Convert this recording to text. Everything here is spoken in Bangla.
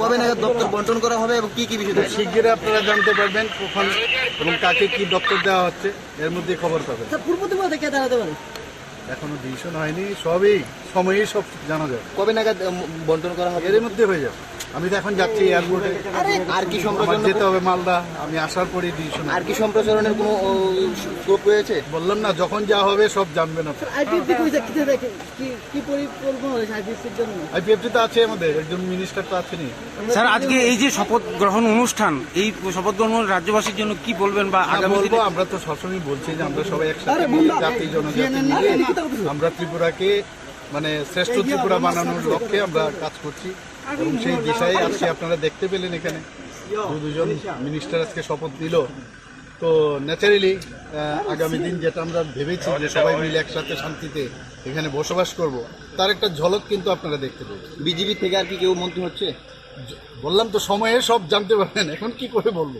কবে নাগাদ দপ্তর বন্টন করা হবে এবং কি কি বিষয়? শিগগিরই আপনারা জানতে পারবেন কখন এবং কাকে কি দপ্তর দেওয়া হচ্ছে এর মধ্যে খবর পাবেন। পূর্ব ত্রিপুরাতে কে দাঁড়াতে পারে? এখনও ডিসিশন হয়নি সবই সময়ই সব জানা যাবে। কবে নাগাদ বন্টন করা হবে? এর মধ্যে হয়ে যাবে। আমি তো এখন যাচ্ছি এয়ারপোর্টে আর কি আমার সম্প্রচারণ যেতে হবে মালদা। আমি আসার পরেই ডিসিশন আর কি সম্প্রচারণের কোনো স্কোপ রয়েছে? বললাম না যখন যা হবে সব জানবেন আপনি আইপিএফটি তো আছে আমাদের একজন মিনিস্টার তো আছেনই। স্যার আজকে এই যে শপথ গ্রহণ অনুষ্ঠান এই শপথ গ্রহণ রাজ্যবাসীর জন্য কি বলবেন বা আগামী বলব আমরা তো সবসময় বলছি যে আমরা সবাই একসাথে জাতি জনজাতি মিলে আমরা ত্রিপুরাকে মানে শ্রেষ্ঠ ত্রিপুরা বানানোর লক্ষ্যে আমরা কাজ করছি এবং সেই দিশায় আজকে আপনারা দেখতে পেলেন এখানে দুজন মিনিস্টার আজকে শপথ নিল তো ন্যাচারালি আগামী দিন যেটা আমরা ভেবেছি যে সবাই মিলে একসাথে শান্তিতে এখানে বসবাস করব তার একটা ঝলক কিন্তু আপনারা দেখতে পেয়েছেন বিজেপি থেকে আর কি কেউ মন্ত্রী হচ্ছে? বললাম তো সময়ে সব জানতে পারবেন এখন কি করে বলব?